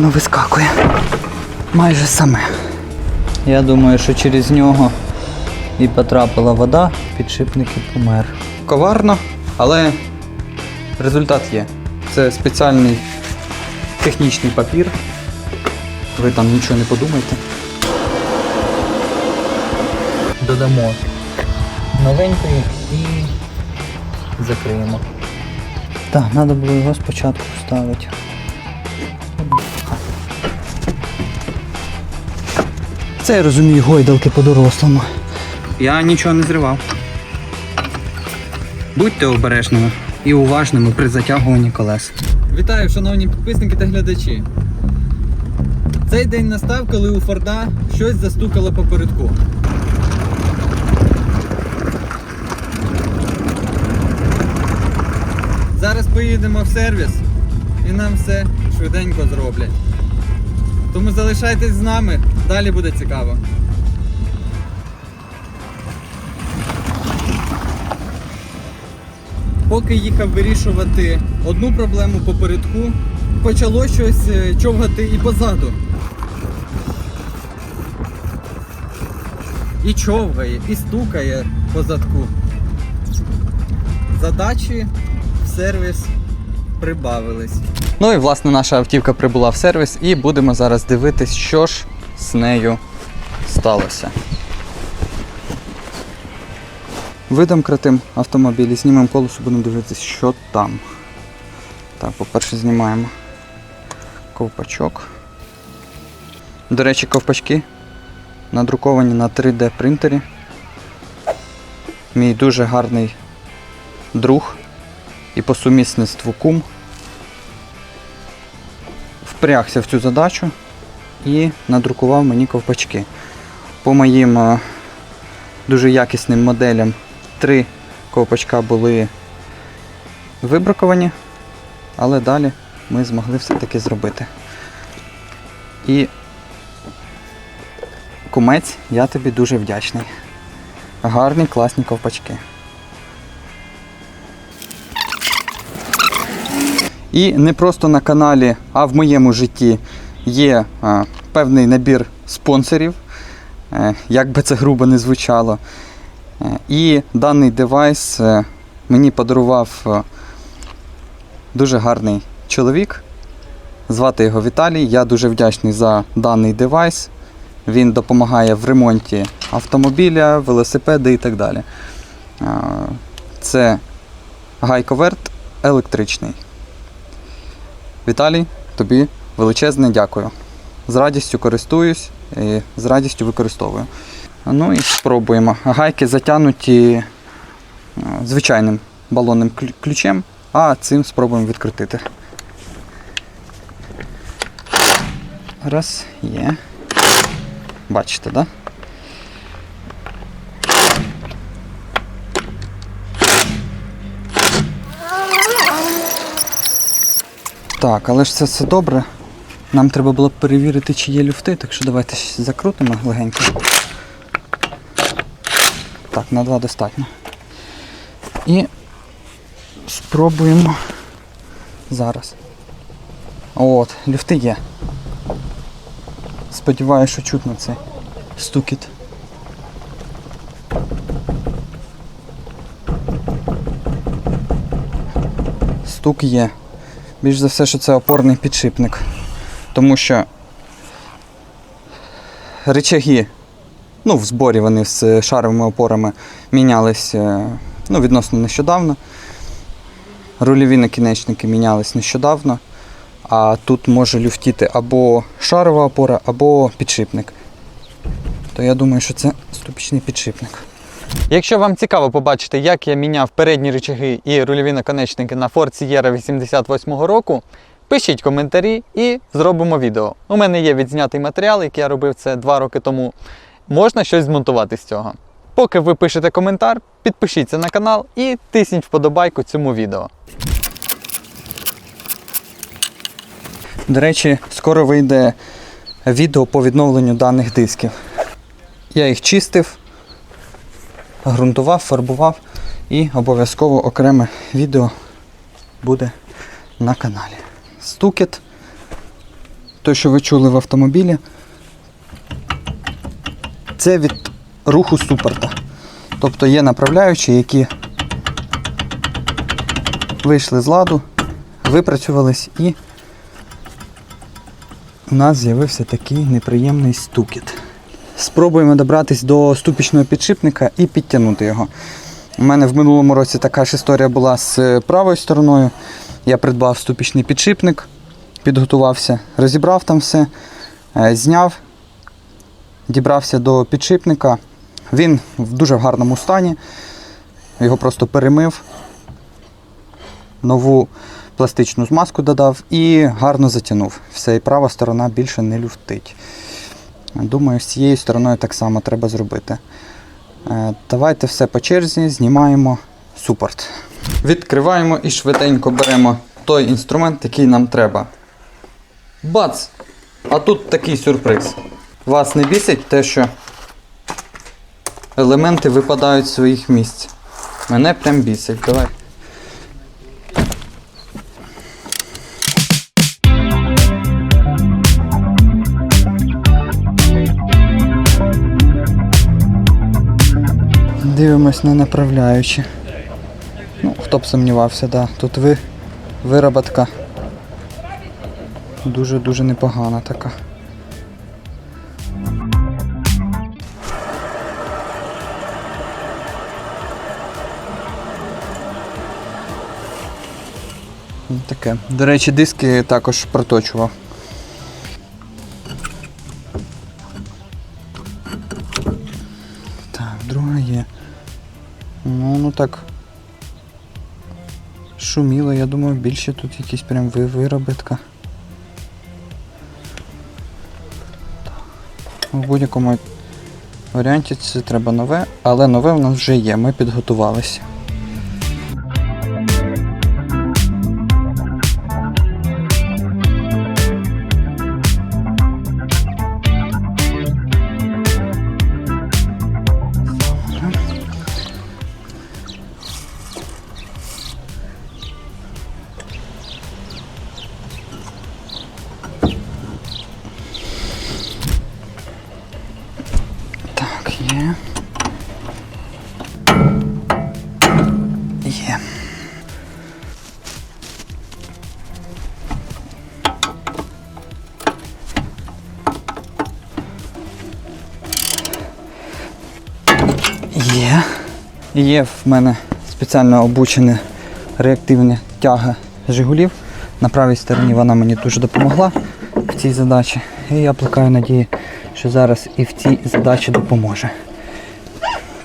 воно вискакує. Майже саме. Я думаю, що через нього і потрапила вода, підшипник і помер. Коварно, але результат є. Це спеціальний технічний папір. Ви там нічого не подумайте. Додамо новенької і закриємо. Так, треба було його спочатку вставити. Це я розумію гойдалки по-дорослому. Я нічого не зривав. Будьте обережними і уважними при затягуванні колес. Вітаю, шановні підписники та глядачі. Цей день настав, коли у Форда щось застукало попередку. Зараз поїдемо в сервіс і нам все швиденько зроблять. Тому залишайтесь з нами, далі буде цікаво. Поки їхав вирішувати одну проблему попередку, почало щось е, човгати і позаду. І човгає, і стукає по задку. Задачі в сервіс прибавились. Ну і власне наша автівка прибула в сервіс і будемо зараз дивитись, що ж з нею сталося. Видомкратим автомобіль, знімемо колесо, будемо дивитися, що там. Так, по-перше, знімаємо ковпачок. До речі, ковпачки надруковані на 3D принтері. Мій дуже гарний друг і по сумісництву кум впрягся в цю задачу і надрукував мені ковпачки. По моїм е, дуже якісним моделям три ковпачка були вибраковані, але далі ми змогли все-таки зробити. І кумець, я тобі дуже вдячний. Гарні, класні ковпачки. І не просто на каналі, а в моєму житті є певний набір спонсорів, е, як би це грубо не звучало. Е, і даний девайс е, мені подарував дуже гарний чоловік. Звати його Віталій. Я дуже вдячний за даний девайс. Він допомагає в ремонті автомобіля, велосипеди і так далі. Це гайковерт електричний. Віталій, тобі величезне дякую. З радістю користуюсь і з радістю використовую. Ну і спробуємо. Гайки затягнуті е, звичайним балонним ключем, а цим спробуємо відкрутити. Раз, є. Бачите, так? Да? Так, але ж це все добре. Нам треба було б перевірити, чи є люфти, так що давайте закрутимо легенько. Так, на два достатньо. І спробуємо зараз. От, люфти є. Сподіваюся, що чутно цей стукіт. Стук є. Більш за все, що це опорний підшипник. Тому що речаги, ну, в зборі вони з шаровими опорами мінялись е, ну, відносно нещодавно. Рульові накінечники мінялись нещодавно. А тут може люфтіти або шарова опора, або підшипник. То я думаю, що це ступічний підшипник. Якщо вам цікаво побачити, як я міняв передні рычаги і рульові наконечники на Ford Sierra 88 року, пишіть коментарі і зробимо відео. У мене є відзнятий матеріал, який я робив це два роки тому. Можна щось змонтувати з цього. Поки ви пишете коментар, підпишіться на канал і тисніть вподобайку цьому відео. До речі, скоро вийде відео по відновленню даних дисків. Я їх чистив, ґрунтував, фарбував і обов'язково окреме відео буде на каналі. Стукіт той, що ви чули в автомобілі, це від руху супорта. Тобто є направляючі, які вийшли з ладу, випрацювались і у нас з'явився такий неприємний стукіт. Спробуємо добратись до ступічного підшипника і підтягнути його. У мене в минулому році така ж історія була з правою стороною. Я придбав ступічний підшипник, підготувався, розібрав там все, е, зняв, дібрався до підшипника. Він в дуже гарному стані. Його просто перемив, нову пластичну змазку додав і гарно затягнув. Все, і права сторона більше не люфтить. Думаю, з цією стороною так само треба зробити. Е, Давайте все по черзі, знімаємо супорт. Відкриваємо і швиденько беремо той інструмент, який нам треба. Бац! А тут такий сюрприз. Вас не бісить те, що елементи випадають з своїх місць. Мене прям бісить. Давай. Дивимось на направляючі. Ну, хто б сумнівався, да. Тут ви, вироботка дуже-дуже непогана така. Таке. До речі, диски також проточував. Так, друга є. Ну, ну так. Шуміло, я думаю, більше тут якісь прям виробитка. У будь-якому варіанті це треба нове, але нове в нас вже є, ми підготувалися. Є в мене спеціально обучена реактивна тяга Жигулів. На правій стороні вона мені дуже допомогла в цій задачі. І я плекаю надії, що зараз і в цій задачі допоможе.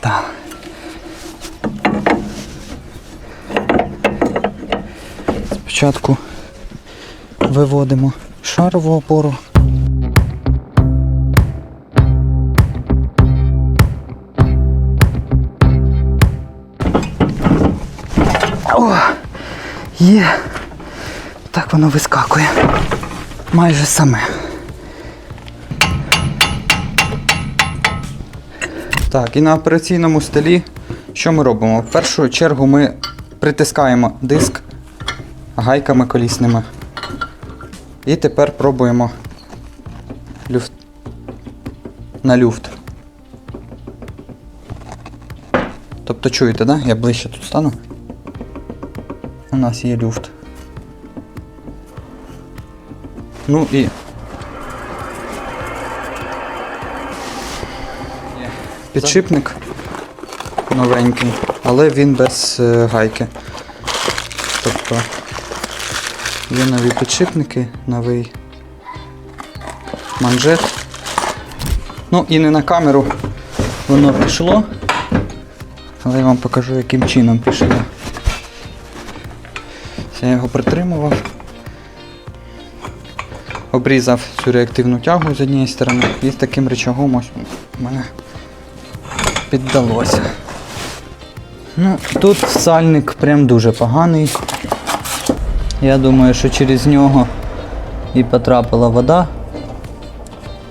Так. Спочатку виводимо шарову опору. Є. Так воно вискакує. Майже саме. Так, і на операційному столі що ми робимо? В першу чергу ми притискаємо диск гайками колісними. І тепер пробуємо люфт. на люфт. Тобто чуєте, да? Я ближче тут стану. У нас є люфт. Ну і. Підшипник новенький, але він без е, гайки. Тобто є нові підшипники, новий манжет. Ну і не на камеру воно пішло, але я вам покажу, яким чином пішло. Я його притримував, обрізав цю реактивну тягу з однієї сторони і з таким рычагом ось мене піддалося. Ну, тут сальник прям дуже поганий. Я думаю, що через нього і потрапила вода,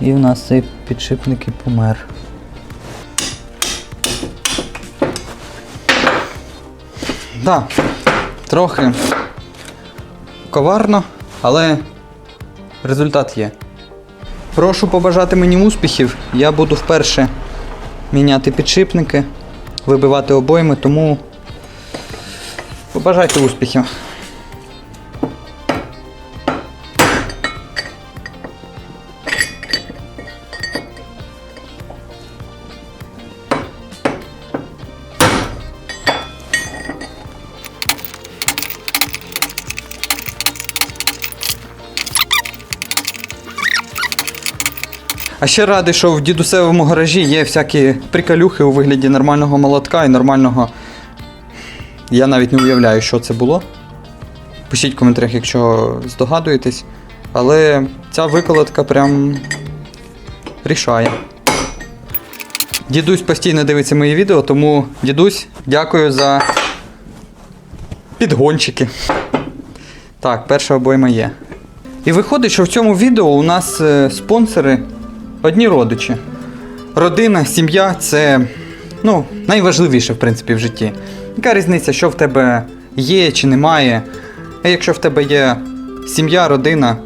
і в нас цей підшипник і помер. Так, да, трохи коварно, але результат є. Прошу побажати мені успіхів. Я буду вперше міняти підшипники, вибивати обойми, тому побажайте успіхів. А ще радий, що в дідусевому гаражі є всякі приколюхи у вигляді нормального молотка і нормального. Я навіть не уявляю, що це було. Пишіть в коментарях, якщо здогадуєтесь. Але ця виколотка прям рішає. Дідусь постійно дивиться мої відео, тому дідусь, дякую за підгончики. Так, перша обойма є. І виходить, що в цьому відео у нас е, спонсори одні родичі. Родина, сім'я це ну, найважливіше, в принципі, в житті. Яка різниця, що в тебе є чи немає? А якщо в тебе є сім'я, родина,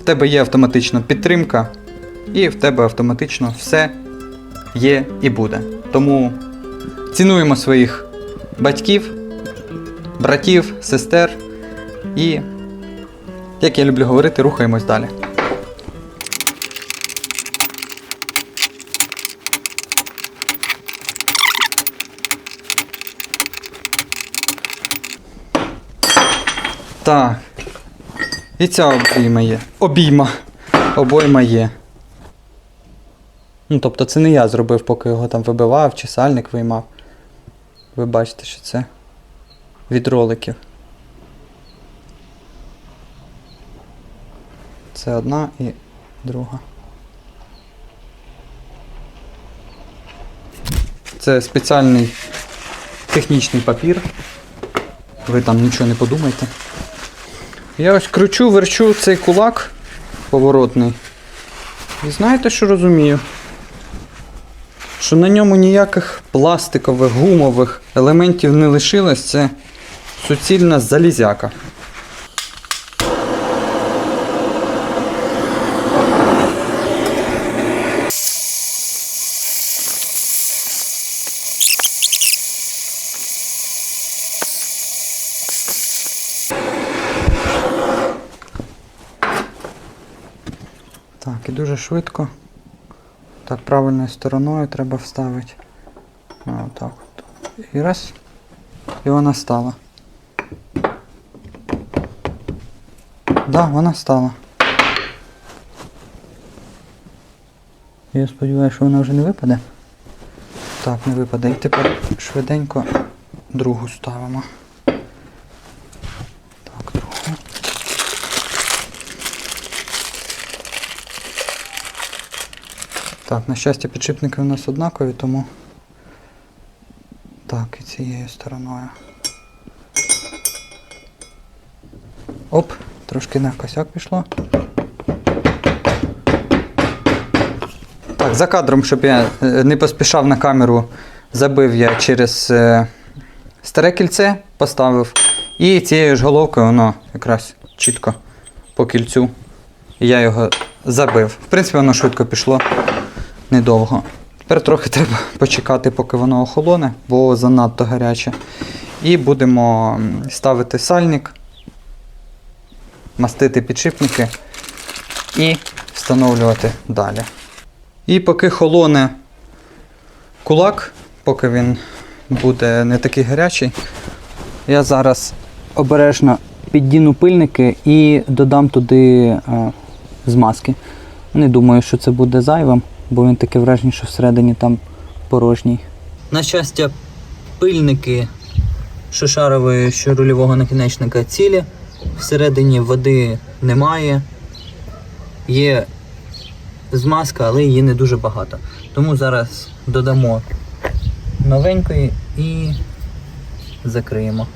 в тебе є автоматично підтримка, і в тебе автоматично все є і буде. Тому цінуємо своїх батьків, братів, сестер і, як я люблю говорити, рухаємось далі. Так. І ця обійма є. Обійма. Обойма є. Ну, тобто це не я зробив, поки його там вибивав чи сальник виймав. Ви бачите, що це від роликів. Це одна і друга. Це спеціальний технічний папір. Ви там нічого не подумайте. Я ось кручу, верчу цей кулак поворотний. І знаєте, що розумію? Що на ньому ніяких пластикових, гумових елементів не лишилось, це суцільна залізяка. Так, і дуже швидко. Так, правильною стороною треба вставити. Отак от. І раз. І вона стала. Да, вона стала. Я сподіваюся, що вона вже не випаде. Так, не випаде. І тепер швиденько другу ставимо. Так, другу. Так, на щастя, підшипники у нас однакові, тому. Так, і цією стороною. Оп, трошки на косяк пішло. Так, за кадром, щоб я е, не поспішав на камеру, забив я через е, старе кільце, поставив. І цією ж головкою воно якраз чітко по кільцю. Я його забив. В принципі, воно швидко пішло недовго. Тепер трохи треба почекати, поки воно охолоне, бо занадто гаряче. І будемо ставити сальник, мастити підшипники і встановлювати далі. І поки холоне кулак, поки він буде не такий гарячий, я зараз обережно піддіну пильники і додам туди е, змазки. Не думаю, що це буде зайвим, бо він таке враження, що всередині там порожній. На щастя, пильники що шарової, що рульового накінечника цілі. Всередині води немає. Є змазка, але її не дуже багато. Тому зараз додамо новенької і закриємо.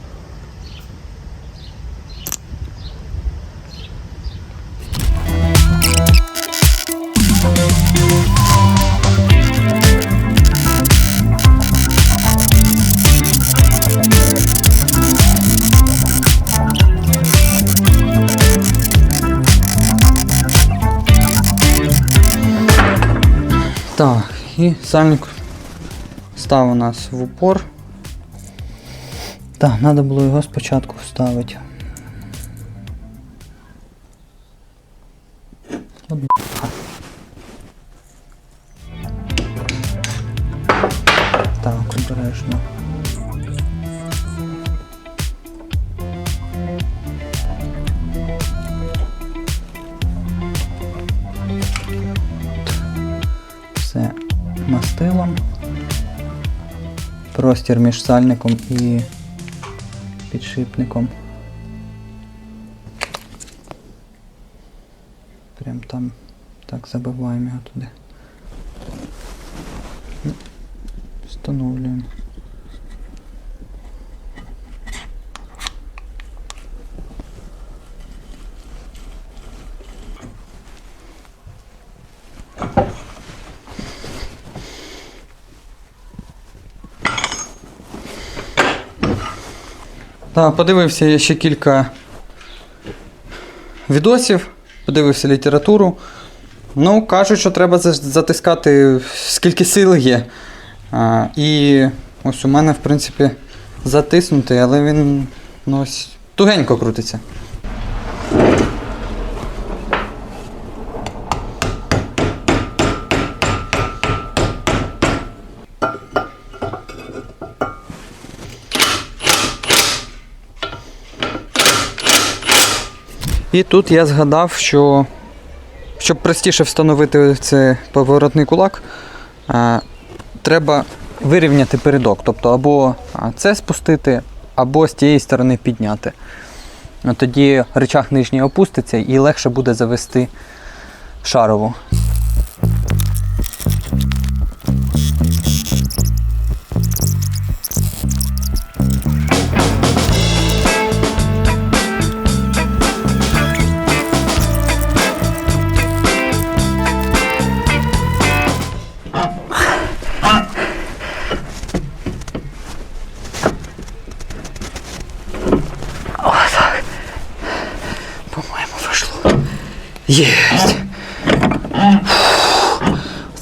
Так, і сальник став у нас в упор. Так, треба було його спочатку вставити. Простір між сальником і підшипником. Прям там так забиваємо його туди. Ну, Встановлюємо. Подивився я ще кілька відосів, подивився літературу. Ну, кажуть, що треба затискати скільки сил є. А, і ось у мене, в принципі, затиснутий, але він ну, ось тугенько крутиться. І тут я згадав, що щоб простіше встановити цей поворотний кулак, е, треба вирівняти передок. Тобто або це спустити, або з тієї сторони підняти. Тоді речах нижній опуститься і легше буде завести шарову.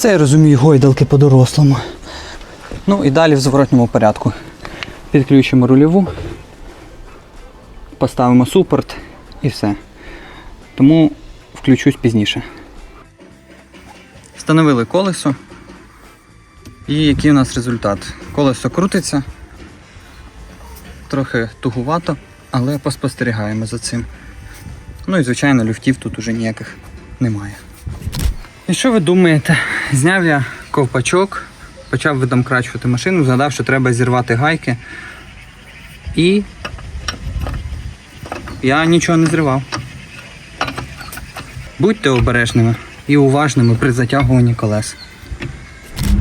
Це я розумію гойдалки по-дорослому. Ну і далі в зворотньому порядку. Підключимо рульову, поставимо супорт і все. Тому включусь пізніше. Встановили колесо. І який у нас результат? Колесо крутиться. Трохи тугувато, але поспостерігаємо за цим. Ну і звичайно, люфтів тут уже ніяких немає. І що ви думаєте? Зняв я ковпачок, почав видомкрачувати машину, згадав, що треба зірвати гайки. І я нічого не зривав. Будьте обережними і уважними при затягуванні колес.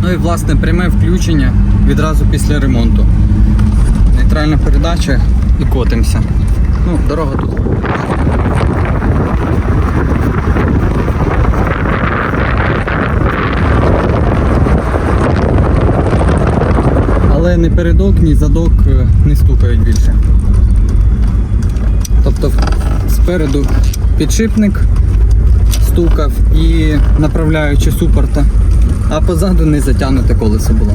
Ну і власне пряме включення відразу після ремонту. Нейтральна передача і котимося. Ну, дорога тут. Але ні передок, ні задок е, не стукають більше. Тобто спереду підшипник стукав і направляючи супорта, а позаду не затягнуте колесо було.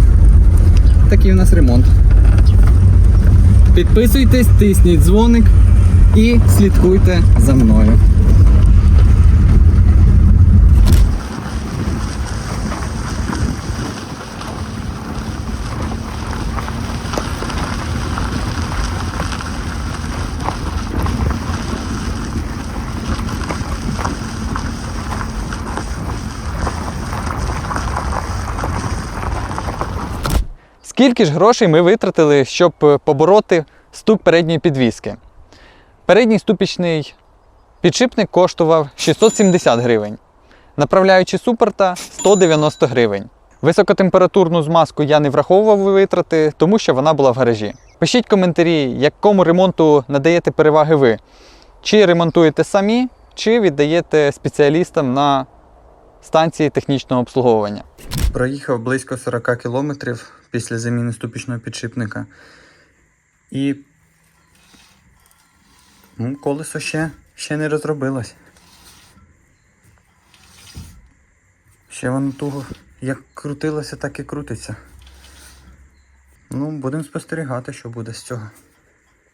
Такий у нас ремонт. Підписуйтесь, тисніть дзвоник і слідкуйте за мною. Скільки ж грошей ми витратили, щоб е, побороти стук передньої підвіски? Передній ступічний підшипник коштував 670 гривень, направляючи супорта 190 гривень. Високотемпературну змазку я не враховував витрати, тому що вона була в гаражі. Пишіть коментарі, якому ремонту надаєте переваги ви. Чи ремонтуєте самі, чи віддаєте спеціалістам на станції технічного обслуговування. Проїхав близько 40 кілометрів після заміни ступічного підшипника. І ну, колесо ще, ще не розробилось. Ще воно туго як крутилося, так і крутиться. Ну, будемо спостерігати, що буде з цього.